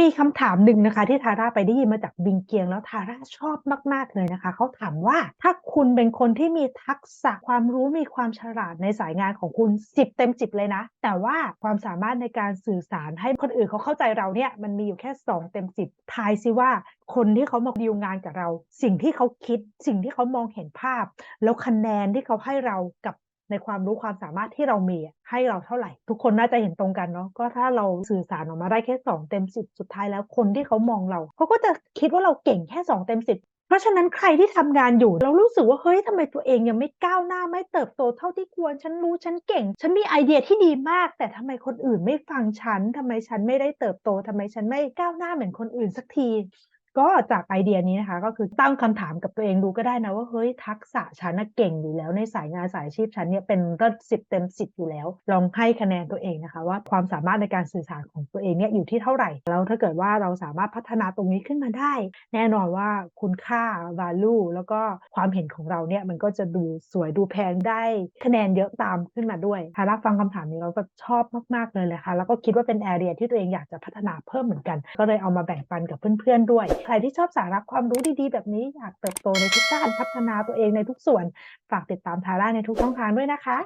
มีคำถามหนึ่งนะคะ ที่ทาร่าไปได้ยินมาจากบิงเกียง แล้วทาร่าชอบมาก ๆ เลยนะคะ เขาถามว่าถ้าคุณเป็นคนที่มีทักษะความรู้มีความฉลาดในสายงานของคุณ 10 เต็ม 10 เลยนะ แต่ว่าความสามารถในการสื่อสารให้คนอื่นเขาเข้าใจเราเนี่ยมันมีอยู่แค่ 2 เต็ม 10 ทายซิว่าคนที่เขามาดีลงานกับเรา สิ่งที่เขาคิด สิ่งที่เขามองเห็นภาพ แล้วคะแนนที่เขาให้เรากับ ในความรู้ความสามารถที่เรามีให้เราเท่าไหร่ ทุกคนน่าจะเห็นตรงกันเนาะก็ถ้าเราสื่อสารออกมาได้แค่ 2 เต็ม 10 สุดท้ายแล้วคนที่เขามองเราเขาก็จะคิดว่าเราเก่งแค่ 2 เต็ม 10เพราะฉะนั้นใครที่ทำงานอยู่เรารู้สึกว่าเฮ้ยทำไมตัวเองยังไม่ก้าวหน้าไม่เติบโตเท่าที่ควร ฉันรู้ฉันเก่ง ฉันมีไอเดียที่ดีมาก แต่ทำไมคนอื่นไม่ฟังฉันทำไมฉันไม่ได้เติบโตทำไมฉันไม่ก้าวหน้าเหมือนคนอื่นสักที ก็จากไอเดียนี้นะคะ ก็คือตั้งคำถามกับตัวเองดูก็ได้นะว่าเฮ้ยทักษะฉันเก่งอยู่แล้วในสายงานสายอาชีพฉันเนี่ยเป็นก็สิบเต็มสิบอยู่แล้ว ลองให้คะแนนตัวเองนะคะ ว่าความสามารถในการสื่อสารของตัวเองเนี่ยอยู่ที่เท่าไหร่แล้วถ้าเกิดว่าเราสามารถพัฒนาตรงนี้ขึ้นมาได้ แน่นอนว่าคุณค่า value แล้วก็ความเห็นของเราเนี่ยมันก็จะดูสวยดูแพงได้คะแนนเยอะตามขึ้นมาด้วยถ้ารับฟังคำถามนี้เราก็ชอบมากๆเลยเลยค่ะแล้วก็คิดว่าเป็นแอเรียที่ตัวเองอยากจะพัฒนาเพิ่มเหมือนกัน ก็เลยเอามาแบ่งปันกับเพื่อนๆด้วยใครที่ชอบสาระความรู้ดีๆ แบบนี้อยากเติบโตในทุกด้านพัฒนาตัวเองในทุกส่วน ฝากติดตามทาร่าในทุกช่องทางด้วยนะคะ